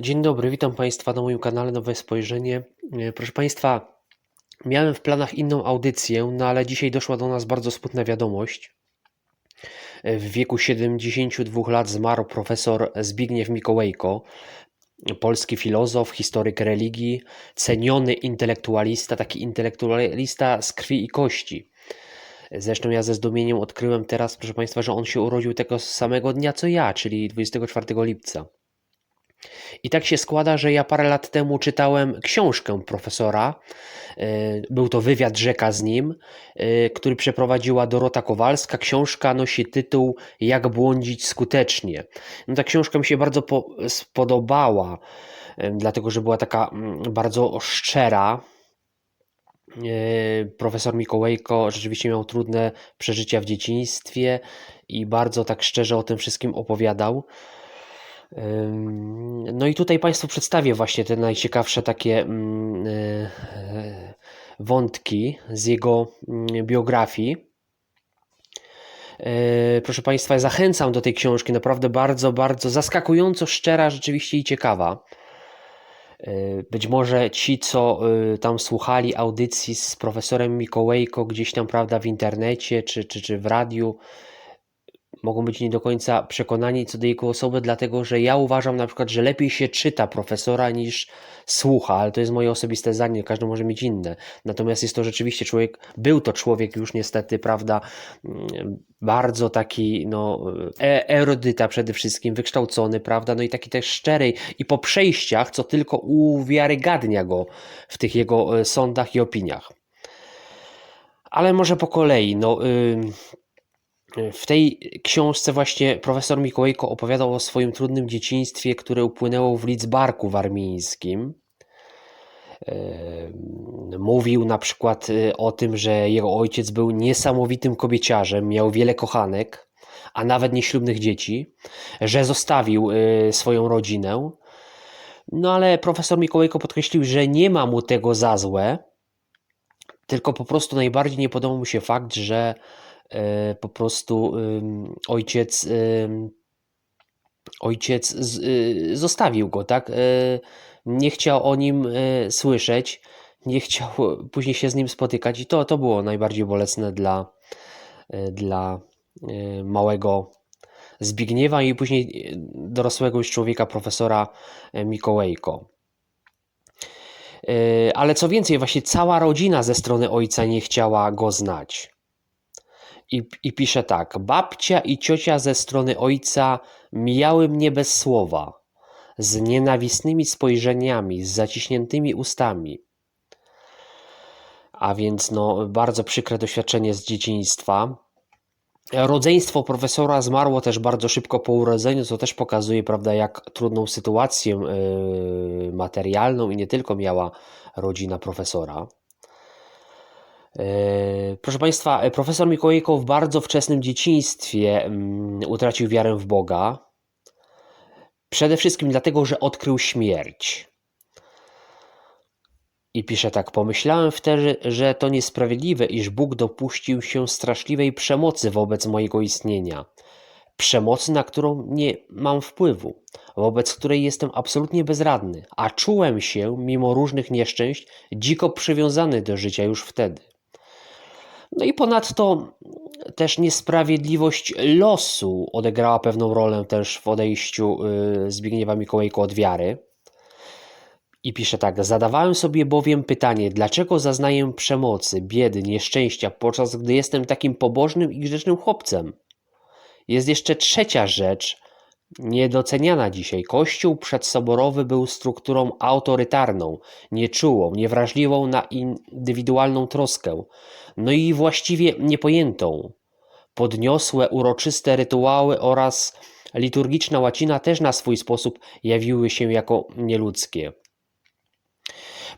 Dzień dobry, witam Państwa na moim kanale Nowe Spojrzenie. E, Proszę Państwa, miałem w planach inną audycję, no ale dzisiaj doszła do nas bardzo smutna wiadomość. E, W wieku 72 lat zmarł profesor Zbigniew Mikołajko, polski filozof, historyk religii, ceniony intelektualista, taki intelektualista z krwi i kości. Zresztą ja ze zdumieniem odkryłem teraz, proszę Państwa, że on się urodził tego samego dnia co ja, czyli 24 lipca. I tak się składa, że ja parę lat temu czytałem książkę profesora. e, Był to wywiad rzeka z nim, e, który przeprowadziła Dorota Kowalska. Książka nosi tytuł Jak błądzić skutecznie. No, ta książka mi się bardzo po, spodobała, e, dlatego że była taka mm, bardzo szczera. Profesor Mikołajko rzeczywiście miał trudne przeżycia w dzieciństwie i bardzo tak szczerze o tym wszystkim opowiadał. No i tutaj Państwu przedstawię właśnie te najciekawsze takie mm, e, e, wątki z jego mm, biografii. E, Proszę Państwa, zachęcam do tej książki, naprawdę bardzo, bardzo zaskakująco szczera, rzeczywiście i ciekawa. Być może ci, co tam słuchali audycji z profesorem Mikołajko gdzieś tam, prawda, w internecie czy, czy, czy w radiu, mogą być nie do końca przekonani co do jego osoby, dlatego że ja uważam na przykład, że lepiej się czyta profesora niż słucha, ale to jest moje osobiste zdanie, każdy może mieć inne. Natomiast jest to rzeczywiście człowiek, był to człowiek już niestety, prawda, mm, bardzo taki, no, e- erudyta przede wszystkim, wykształcony, prawda, no i taki też szczery i po przejściach, co tylko uwiarygadnia go w tych jego e, sądach i opiniach. Ale może po kolei, no... ym, w tej książce właśnie profesor Mikołajko opowiadał o swoim trudnym dzieciństwie, które upłynęło w Lidzbarku warmińskim. Em, Mówił na przykład y, o tym, że jego ojciec był niesamowitym kobieciarzem, miał wiele kochanek, a nawet nieślubnych dzieci, że zostawił y, swoją rodzinę. No ale profesor Mikołajko podkreślił, że nie ma mu tego za złe, tylko po prostu najbardziej nie podobał mu się fakt, że po prostu ojciec ojciec y, zostawił go, tak? E, Nie chciał o nim e, słyszeć, nie chciał później się z nim spotykać i to, to było najbardziej bolesne dla, e, dla e, małego Zbigniewa i później e, dorosłego już człowieka profesora e, Mikołajko. E, Ale co więcej, właśnie cała rodzina ze strony ojca nie chciała go znać. I, I pisze tak: Babcia i ciocia ze strony ojca mijały mnie bez słowa, z nienawistnymi spojrzeniami, z zaciśniętymi ustami. A więc, no, bardzo przykre doświadczenie z dzieciństwa. Rodzeństwo profesora zmarło też bardzo szybko po urodzeniu, co też pokazuje, prawda, jak trudną sytuację yy, materialną i nie tylko miała rodzina profesora. Yy, Proszę Państwa, profesor Mikołajko w bardzo wczesnym dzieciństwie mm, utracił wiarę w Boga. Przede wszystkim dlatego, że odkrył śmierć. I pisze tak: Pomyślałem wtedy, że to niesprawiedliwe, iż Bóg dopuścił się straszliwej przemocy wobec mojego istnienia. Przemocy, na którą nie mam wpływu, wobec której jestem absolutnie bezradny, a czułem się, mimo różnych nieszczęść, dziko przywiązany do życia już wtedy. No i ponadto też niesprawiedliwość losu odegrała pewną rolę też w odejściu y, Zbigniewa Mikołajko od wiary. I pisze tak: Zadawałem sobie bowiem pytanie, dlaczego zaznaję przemocy, biedy, nieszczęścia, podczas gdy jestem takim pobożnym i grzecznym chłopcem. Jest jeszcze trzecia rzecz, niedoceniana dzisiaj. Kościół przedsoborowy był strukturą autorytarną, nieczułą, niewrażliwą na indywidualną troskę, no i właściwie niepojętą. Podniosłe, uroczyste rytuały oraz liturgiczna łacina też na swój sposób jawiły się jako nieludzkie.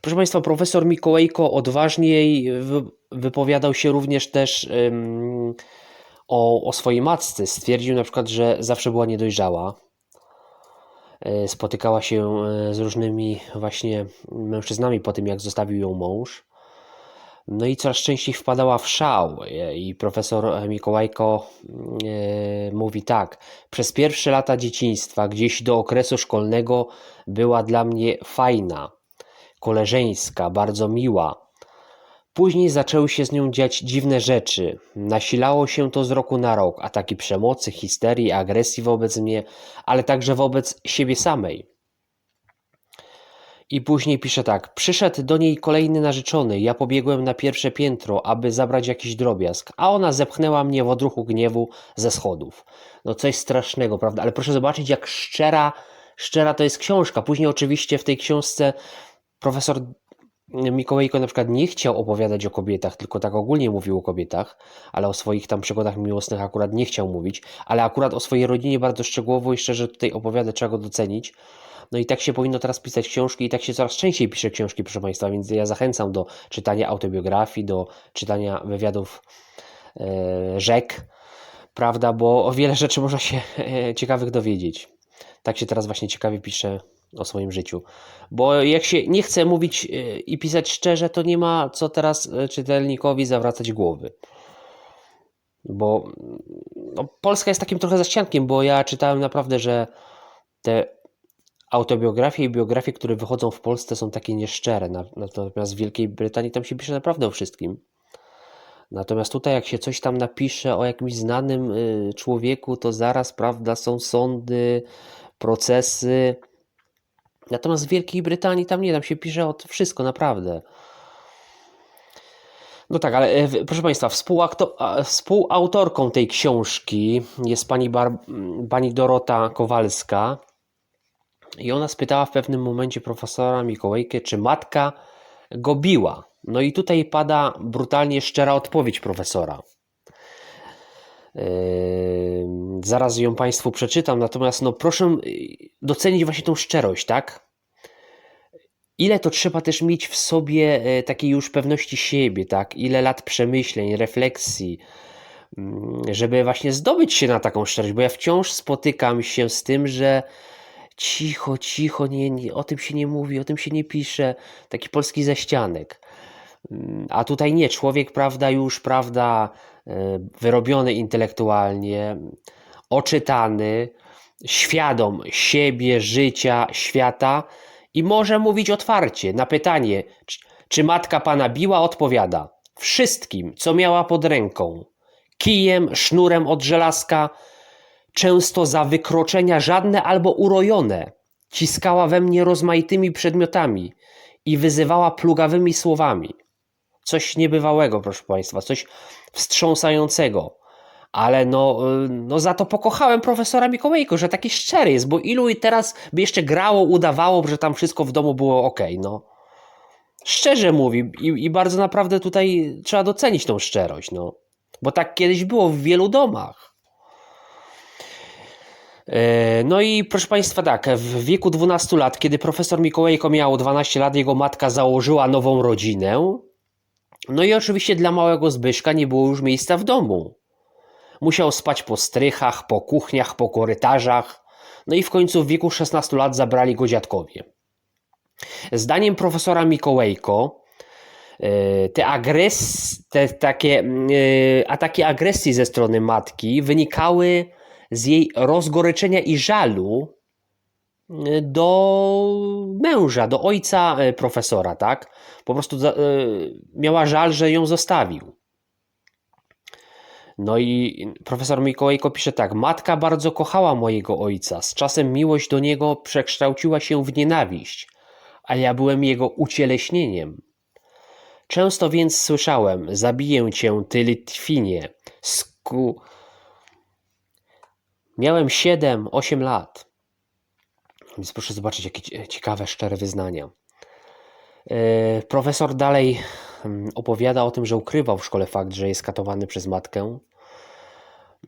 Proszę Państwa, profesor Mikołajko odważniej wy- wypowiadał się również też ym, o, o swojej matce. Stwierdził na przykład, że zawsze była niedojrzała. E, Spotykała się e, z różnymi właśnie mężczyznami po tym, jak zostawił ją mąż. No i coraz częściej wpadała w szał e, i profesor Mikołajko mówi tak. Przez pierwsze lata dzieciństwa, gdzieś do okresu szkolnego, była dla mnie fajna, koleżeńska, bardzo miła. Później zaczęły się z nią dziać dziwne rzeczy. Nasilało się to z roku na rok, ataki przemocy, histerii, agresji wobec mnie, ale także wobec siebie samej. I później pisze tak: Przyszedł do niej kolejny narzeczony. Ja pobiegłem na pierwsze piętro, aby zabrać jakiś drobiazg, a ona zepchnęła mnie w odruchu gniewu ze schodów. No coś strasznego, prawda? Ale proszę zobaczyć, jak szczera, szczera to jest książka. Później, oczywiście, w tej książce profesor Mikołajko na przykład nie chciał opowiadać o kobietach, tylko tak ogólnie mówił o kobietach, ale o swoich tam przygodach miłosnych akurat nie chciał mówić, ale akurat o swojej rodzinie bardzo szczegółowo i szczerze tutaj opowiada, trzeba go docenić. No i tak się powinno teraz pisać książki i tak się coraz częściej pisze książki, proszę Państwa, więc ja zachęcam do czytania autobiografii, do czytania wywiadów e, rzek, prawda, bo o wiele rzeczy można się e, ciekawych dowiedzieć. Tak się teraz właśnie ciekawie pisze o swoim życiu. Bo jak się nie chce mówić e, i pisać szczerze, to nie ma co teraz e, czytelnikowi zawracać głowy. Bo no, Polska jest takim trochę zaściankiem, bo ja czytałem naprawdę, że te autobiografie i biografie, które wychodzą w Polsce są takie nieszczere, natomiast w Wielkiej Brytanii tam się pisze naprawdę o wszystkim. Natomiast tutaj, jak się coś tam napisze o jakimś znanym y, człowieku, to zaraz, prawda, są sądy, procesy. Natomiast w Wielkiej Brytanii tam nie, tam się pisze o wszystko, naprawdę. No tak, ale e, proszę Państwa, współautorką tej książki jest pani, Bar pani Dorota Kowalska. I ona spytała w pewnym momencie profesora Mikołajkę, czy matka go biła. No i tutaj pada brutalnie szczera odpowiedź profesora. Yy, zaraz ją Państwu przeczytam, natomiast no proszę docenić właśnie tą szczerość, tak? Ile to trzeba też mieć w sobie e, takiej już pewności siebie, tak? Ile lat przemyśleń, refleksji, mm, żeby właśnie zdobyć się na taką szczerość, bo ja wciąż spotykam się z tym, że cicho, cicho, nie, nie, o tym się nie mówi, o tym się nie pisze. Taki polski ześcianek. Mm, a tutaj nie, człowiek, prawda, już, prawda, e, wyrobiony intelektualnie, oczytany, świadom siebie, życia, świata i może mówić otwarcie na pytanie, czy matka pana biła, odpowiada wszystkim, co miała pod ręką. Kijem, sznurem od żelazka, często za wykroczenia żadne albo urojone, ciskała we mnie rozmaitymi przedmiotami i wyzywała plugawymi słowami. Coś niebywałego, proszę Państwa, coś wstrząsającego. Ale no, no za to pokochałem profesora Mikołajko, że taki szczery jest, bo ilu i teraz by jeszcze grało, udawało, że tam wszystko w domu było ok, no. Szczerze mówi i, i bardzo naprawdę tutaj trzeba docenić tą szczerość, no. Bo tak kiedyś było w wielu domach. E, no i proszę Państwa, tak, w wieku 12 lat, kiedy profesor Mikołajko miał 12 lat, jego matka założyła nową rodzinę. No i oczywiście dla małego Zbyszka nie było już miejsca w domu. Musiał spać po strychach, po kuchniach, po korytarzach. No i w końcu w wieku 16 lat zabrali go dziadkowie. Zdaniem profesora Mikołajko, e, te, agres, te takie e, ataki agresji ze strony matki wynikały z jej rozgoryczenia i żalu y, do męża, do ojca profesora, tak? Po prostu miała żal, że ją zostawił. No i profesor Mikołajko pisze tak: Matka bardzo kochała mojego ojca. Z czasem miłość do niego przekształciła się w nienawiść, a ja byłem jego ucieleśnieniem. Często więc słyszałem: Zabiję cię, ty Litwinie. Sku Miałem 7-8 lat. Więc proszę zobaczyć, jakie ciekawe, szczere wyznania. E, profesor dalej opowiada o tym, że ukrywał w szkole fakt, że jest katowany przez matkę.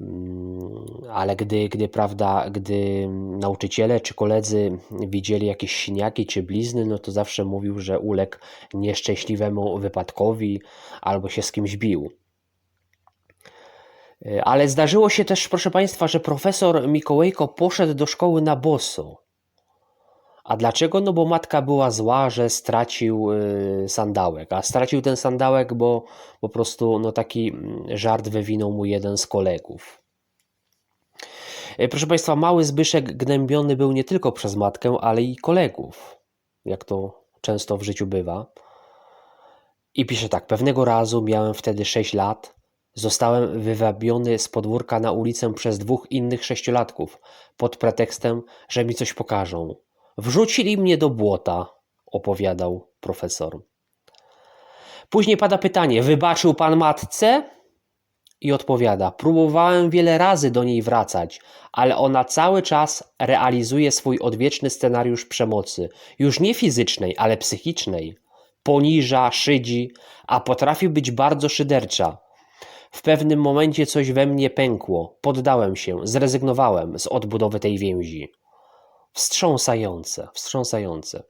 Mm, ale gdy, gdy, prawda, gdy nauczyciele czy koledzy widzieli jakieś siniaki czy blizny, no to zawsze mówił, że uległ nieszczęśliwemu wypadkowi albo się z kimś bił. E, ale zdarzyło się też, proszę Państwa, że profesor Mikołajko poszedł do szkoły na boso. A dlaczego? No bo matka była zła, że stracił y, sandałek. A stracił ten sandałek, bo po prostu no, taki mm, żart wywinął mu jeden z kolegów. Y, Proszę Państwa, mały Zbyszek gnębiony był nie tylko przez matkę, ale i kolegów, jak to często w życiu bywa. I pisze tak: Pewnego razu miałem wtedy 6 lat. Zostałem wywabiony z podwórka na ulicę przez dwóch innych sześciolatków pod pretekstem, że mi coś pokażą. Wrzucili mnie do błota, opowiadał profesor. Później pada pytanie: Wybaczył pan matce? I odpowiada: Próbowałem wiele razy do niej wracać, ale ona cały czas realizuje swój odwieczny scenariusz przemocy, już nie fizycznej, ale psychicznej. Poniża, szydzi, a potrafi być bardzo szydercza. W pewnym momencie coś we mnie pękło, poddałem się, zrezygnowałem z odbudowy tej więzi. Wstrząsające, wstrząsające.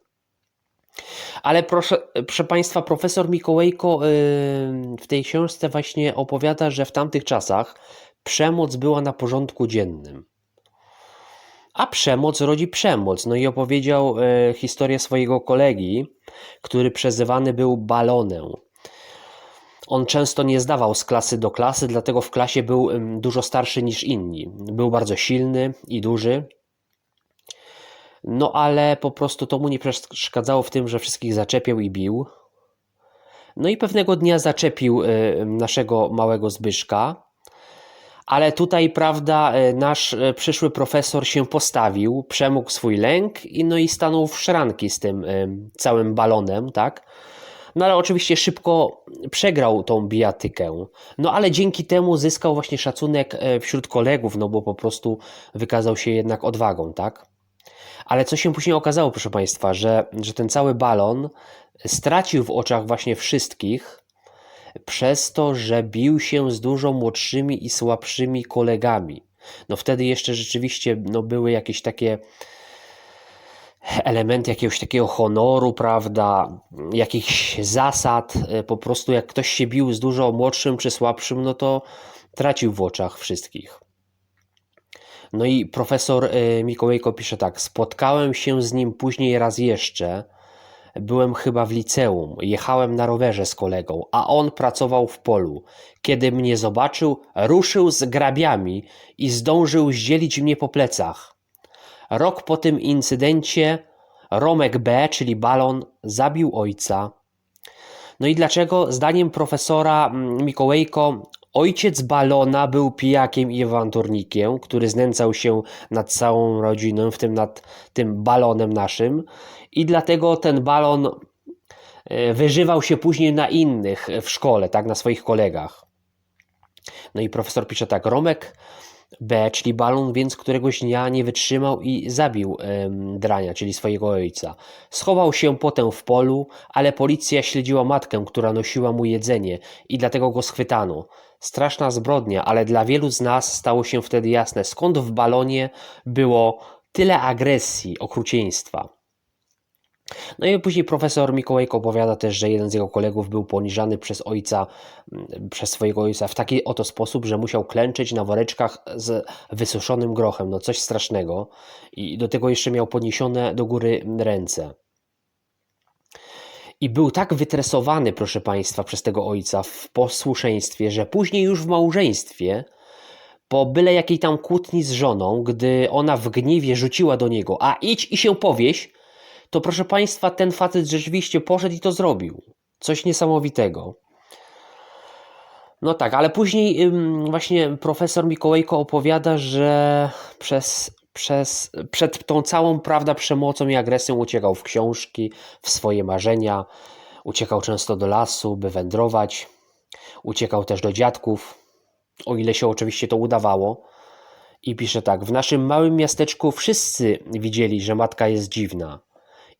Ale proszę, proszę Państwa, profesor Mikołajko yy, w tej książce właśnie opowiada, że w tamtych czasach przemoc była na porządku dziennym. A przemoc rodzi przemoc. No i opowiedział yy, historię swojego kolegi, który przezywany był balonem. On często nie zdawał z klasy do klasy, dlatego w klasie był dużo starszy niż inni. Był bardzo silny i duży. No ale po prostu to mu nie przeszkadzało w tym, że wszystkich zaczepiał i bił. No i pewnego dnia zaczepił y, naszego małego Zbyszka. Ale tutaj, prawda, y, nasz y, przyszły profesor się postawił, przemógł swój lęk i no i stanął w szranki z tym całym balonem, tak? No ale oczywiście szybko przegrał tą bijatykę. No ale dzięki temu zyskał właśnie szacunek wśród kolegów, no bo po prostu wykazał się jednak odwagą, tak? Ale co się później okazało, proszę Państwa, że, że ten cały balon stracił w oczach właśnie wszystkich przez to, że bił się z dużo młodszymi i słabszymi kolegami. No wtedy jeszcze rzeczywiście no, były jakieś takie elementy jakiegoś takiego honoru, prawda, jakichś zasad. Po prostu jak ktoś się bił z dużo młodszym czy słabszym, no to tracił w oczach wszystkich. No i profesor e, Mikołajko pisze tak: Spotkałem się z nim później raz jeszcze. Byłem chyba w liceum, jechałem na rowerze z kolegą, a on pracował w polu. Kiedy mnie zobaczył, ruszył z grabiami i zdążył zdzielić mnie po plecach. Rok po tym incydencie Romek B, czyli balon, zabił ojca. No i dlaczego? Zdaniem profesora mm, Mikołajko, ojciec balona był pijakiem i awanturnikiem, który znęcał się nad całą rodziną, w tym nad tym balonem naszym. I dlatego ten balon e, wyżywał się później na innych w szkole, tak, na swoich kolegach. No i profesor pisze tak, Romek B, czyli balon, więc któregoś dnia nie wytrzymał i zabił em, drania, czyli swojego ojca. Schował się potem w polu, ale policja śledziła matkę, która nosiła mu jedzenie i dlatego go schwytano. Straszna zbrodnia, ale dla wielu z nas stało się wtedy jasne, skąd w balonie było tyle agresji, okrucieństwa. No i później profesor Mikołajko opowiada też, że jeden z jego kolegów był poniżany przez ojca, mm, przez swojego ojca w taki oto sposób, że musiał klęczeć na woreczkach z wysuszonym grochem. No coś strasznego. I do tego jeszcze miał podniesione do góry ręce. I był tak wytresowany, proszę Państwa, przez tego ojca w posłuszeństwie, że później już w małżeństwie, po byle jakiej tam kłótni z żoną, gdy ona w gniewie rzuciła do niego, a idź i się powieś, to proszę Państwa, ten facet rzeczywiście poszedł i to zrobił. Coś niesamowitego. No tak, ale później właśnie profesor Mikołajko opowiada, że przez, przez, przed tą całą prawda przemocą i agresją uciekał w książki, w swoje marzenia, uciekał często do lasu, by wędrować, uciekał też do dziadków, o ile się oczywiście to udawało. I pisze tak: W naszym małym miasteczku wszyscy widzieli, że matka jest dziwna.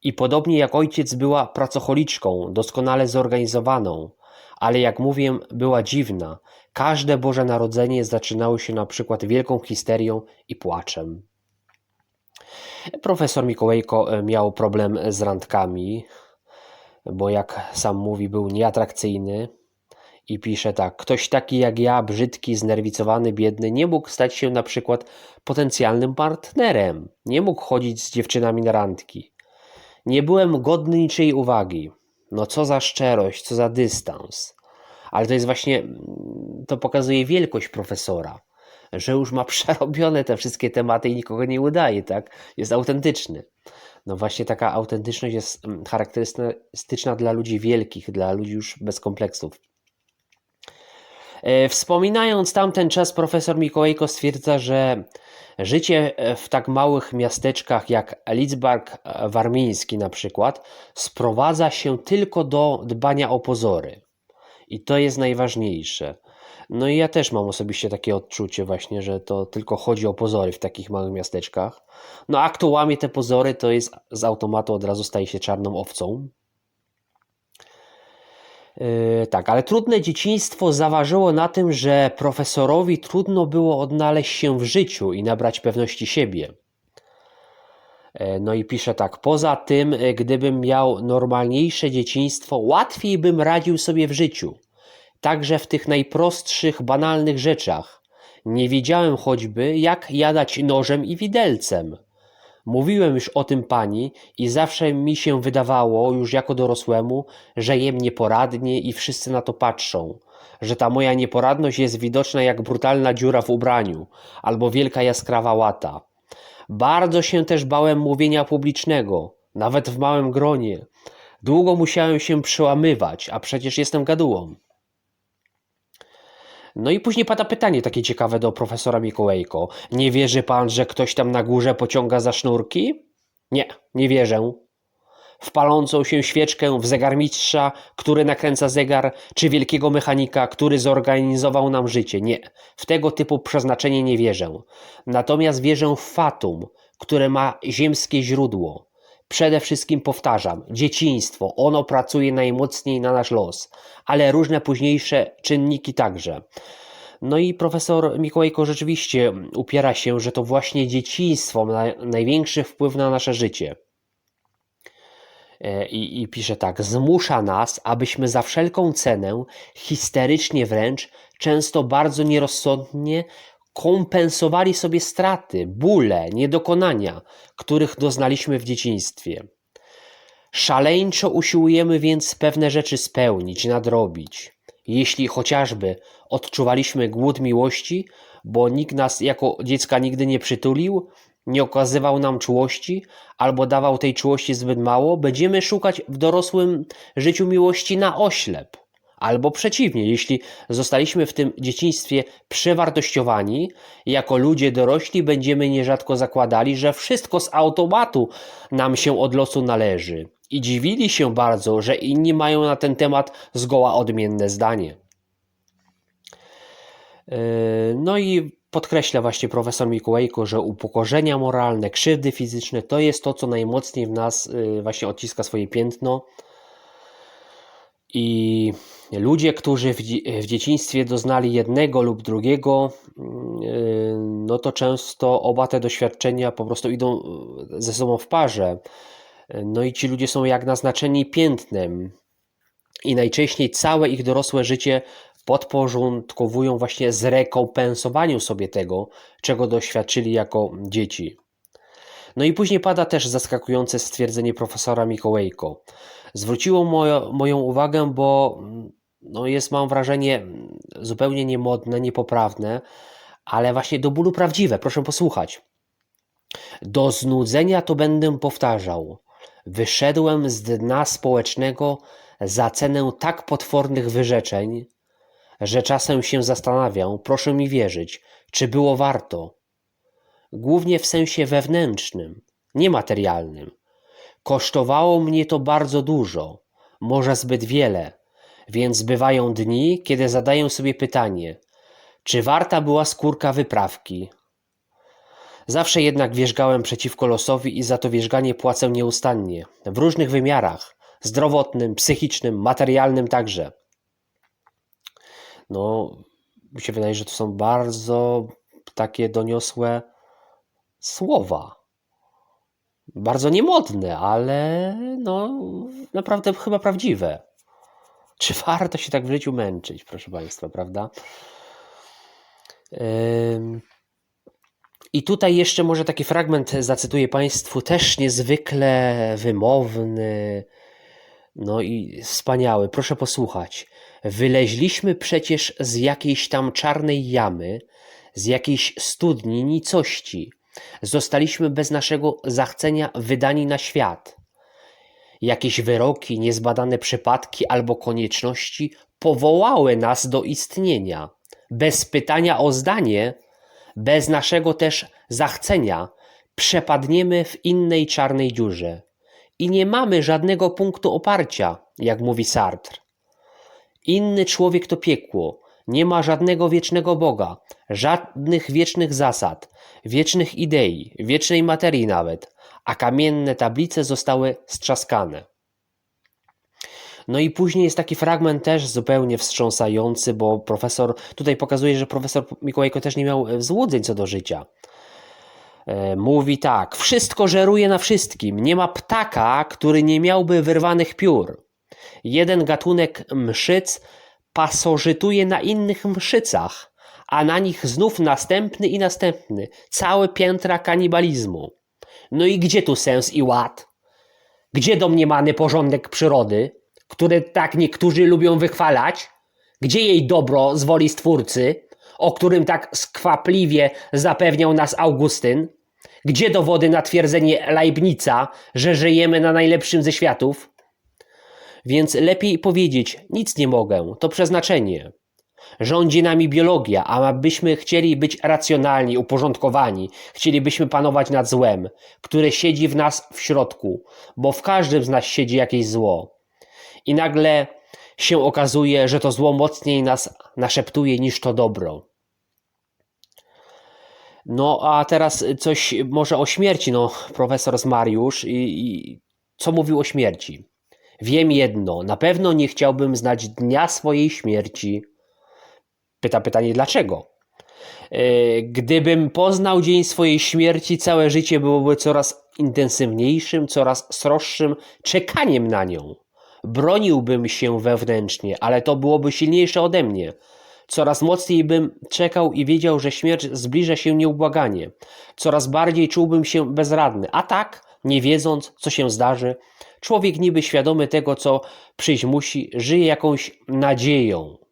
I podobnie jak ojciec była pracocholiczką, doskonale zorganizowaną, ale jak mówię, była dziwna. Każde Boże Narodzenie zaczynało się na przykład wielką histerią i płaczem. Profesor Mikołajko e, miał problem z randkami, bo jak sam mówi, był nieatrakcyjny. I pisze tak: Ktoś taki jak ja, brzydki, znerwicowany, biedny, nie mógł stać się na przykład potencjalnym partnerem. Nie mógł chodzić z dziewczynami na randki. Nie byłem godny niczyjej uwagi. No co za szczerość, co za dystans. Ale to jest właśnie, to pokazuje wielkość profesora, że już ma przerobione te wszystkie tematy i nikogo nie udaje, tak? Jest autentyczny. No właśnie taka autentyczność jest mm, charakterystyczna dla ludzi wielkich, dla ludzi już bez kompleksów. E, wspominając tamten czas, profesor Mikołajko stwierdza, że życie w tak małych miasteczkach jak Lidzbark Warmiński na przykład sprowadza się tylko do dbania o pozory. I to jest najważniejsze. No i ja też mam osobiście takie odczucie właśnie, że to tylko chodzi o pozory w takich małych miasteczkach. No a kto łamie te pozory, to jest z automatu od razu staje się czarną owcą. Yy, tak, ale trudne dzieciństwo zaważyło na tym, że profesorowi trudno było odnaleźć się w życiu i nabrać pewności siebie. Yy, no i pisze tak: Poza tym, yy, gdybym miał normalniejsze dzieciństwo, łatwiej bym radził sobie w życiu. Także w tych najprostszych, banalnych rzeczach. Nie wiedziałem choćby, jak jadać nożem i widelcem. Mówiłem już o tym pani i zawsze mi się wydawało, już jako dorosłemu, że jem nieporadnie i wszyscy na to patrzą, że ta moja nieporadność jest widoczna jak brutalna dziura w ubraniu albo wielka jaskrawa łata. Bardzo się też bałem mówienia publicznego, nawet w małym gronie. Długo musiałem się przełamywać, a przecież jestem gadułą. No i później pada pytanie takie ciekawe do profesora Mikołajko. Nie wierzy pan, że ktoś tam na górze pociąga za sznurki? Nie, nie wierzę. W palącą się świeczkę, w zegarmistrza, który nakręca zegar, czy wielkiego mechanika, który zorganizował nam życie. Nie, w tego typu przeznaczenie nie wierzę. Natomiast wierzę w fatum, które ma ziemskie źródło. Przede wszystkim powtarzam, dzieciństwo, ono pracuje najmocniej na nasz los, ale różne późniejsze czynniki także. No i profesor Mikołajko rzeczywiście upiera się, że to właśnie dzieciństwo ma największy wpływ na nasze życie. E, I, I pisze tak: zmusza nas, abyśmy za wszelką cenę, histerycznie wręcz, często bardzo nierozsądnie, kompensowali sobie straty, bóle, niedokonania, których doznaliśmy w dzieciństwie. Szaleńczo usiłujemy więc pewne rzeczy spełnić, nadrobić. Jeśli chociażby odczuwaliśmy głód miłości, bo nikt nas jako dziecka nigdy nie przytulił, nie okazywał nam czułości, albo dawał tej czułości zbyt mało, będziemy szukać w dorosłym życiu miłości na oślep. Albo przeciwnie, jeśli zostaliśmy w tym dzieciństwie przewartościowani, jako ludzie dorośli będziemy nierzadko zakładali, że wszystko z automatu nam się od losu należy. I dziwili się bardzo, że inni mają na ten temat zgoła odmienne zdanie. Yy, no i podkreśla właśnie profesor Mikołajko, że upokorzenia moralne, krzywdy fizyczne to jest to, co najmocniej w nas yy, właśnie odciska swoje piętno. I ludzie, którzy w, w dzieciństwie doznali jednego lub drugiego, yy, no to często oba te doświadczenia po prostu idą ze sobą w parze. No i ci ludzie są jak naznaczeni piętnem. I najczęściej całe ich dorosłe życie podporządkowują właśnie zrekompensowaniu sobie tego, czego doświadczyli jako dzieci. No i później pada też zaskakujące stwierdzenie profesora Mikołajko. Zwróciło moją uwagę, bo no jest, mam wrażenie, zupełnie niemodne, niepoprawne, ale właśnie do bólu prawdziwe. Proszę posłuchać. Do znudzenia to będę powtarzał. Wyszedłem z dna społecznego za cenę tak potwornych wyrzeczeń, że czasem się zastanawiam, proszę mi wierzyć, czy było warto. Głównie w sensie wewnętrznym, niematerialnym. Kosztowało mnie to bardzo dużo, może zbyt wiele, więc bywają dni, kiedy zadaję sobie pytanie, czy warta była skórka wyprawki. Zawsze jednak wierzgałem przeciwko losowi i za to wierzganie płacę nieustannie, w różnych wymiarach zdrowotnym, psychicznym, materialnym także. No, mi się wydaje, że to są bardzo takie doniosłe słowa. Bardzo niemodne, ale no, naprawdę chyba prawdziwe. Czy warto się tak w życiu męczyć, proszę Państwa, prawda? I tutaj jeszcze może taki fragment zacytuję Państwu, też niezwykle wymowny, no i wspaniały. Proszę posłuchać. Wyleźliśmy przecież z jakiejś tam czarnej jamy, z jakiejś studni nicości. Zostaliśmy bez naszego zachcenia wydani na świat. Jakieś wyroki, niezbadane przypadki albo konieczności powołały nas do istnienia. Bez pytania o zdanie, bez naszego też zachcenia, przepadniemy w innej czarnej dziurze. I nie mamy żadnego punktu oparcia, jak mówi Sartre. Inny człowiek to piekło. Nie ma żadnego wiecznego Boga, żadnych wiecznych zasad, wiecznych idei, wiecznej materii nawet, a kamienne tablice zostały strzaskane. No i później jest taki fragment też zupełnie wstrząsający, bo profesor tutaj pokazuje, że profesor Mikołajko też nie miał e, złudzeń co do życia. E, Mówi tak: Wszystko żeruje na wszystkim. Nie ma ptaka, który nie miałby wyrwanych piór. Jeden gatunek mszyc pasożytuje na innych mszycach, a na nich znów następny i następny. Całe piętra kanibalizmu. No i gdzie tu sens i ład? Gdzie domniemany porządek przyrody, który tak niektórzy lubią wychwalać? Gdzie jej dobro z woli Stwórcy, o którym tak skwapliwie zapewniał nas Augustyn? Gdzie dowody na twierdzenie Leibnica, że żyjemy na najlepszym ze światów? Więc lepiej powiedzieć, nic nie mogę, to przeznaczenie. Rządzi nami biologia, a byśmy chcieli być racjonalni, uporządkowani, chcielibyśmy panować nad złem, które siedzi w nas w środku, bo w każdym z nas siedzi jakieś zło. I nagle się okazuje, że to zło mocniej nas naszeptuje niż to dobro. No a teraz coś może o śmierci. No, profesor Mariusz i, i co mówił o śmierci? Wiem jedno, na pewno nie chciałbym znać dnia swojej śmierci. Pyta pytanie dlaczego? E, Gdybym poznał dzień swojej śmierci, całe życie byłoby coraz intensywniejszym, coraz sroższym czekaniem na nią. Broniłbym się wewnętrznie, ale to byłoby silniejsze ode mnie. Coraz mocniej bym czekał i wiedział, że śmierć zbliża się nieubłaganie. Coraz bardziej czułbym się bezradny. A tak, nie wiedząc, co się zdarzy, człowiek niby świadomy tego, co przyjść musi, żyje jakąś nadzieją.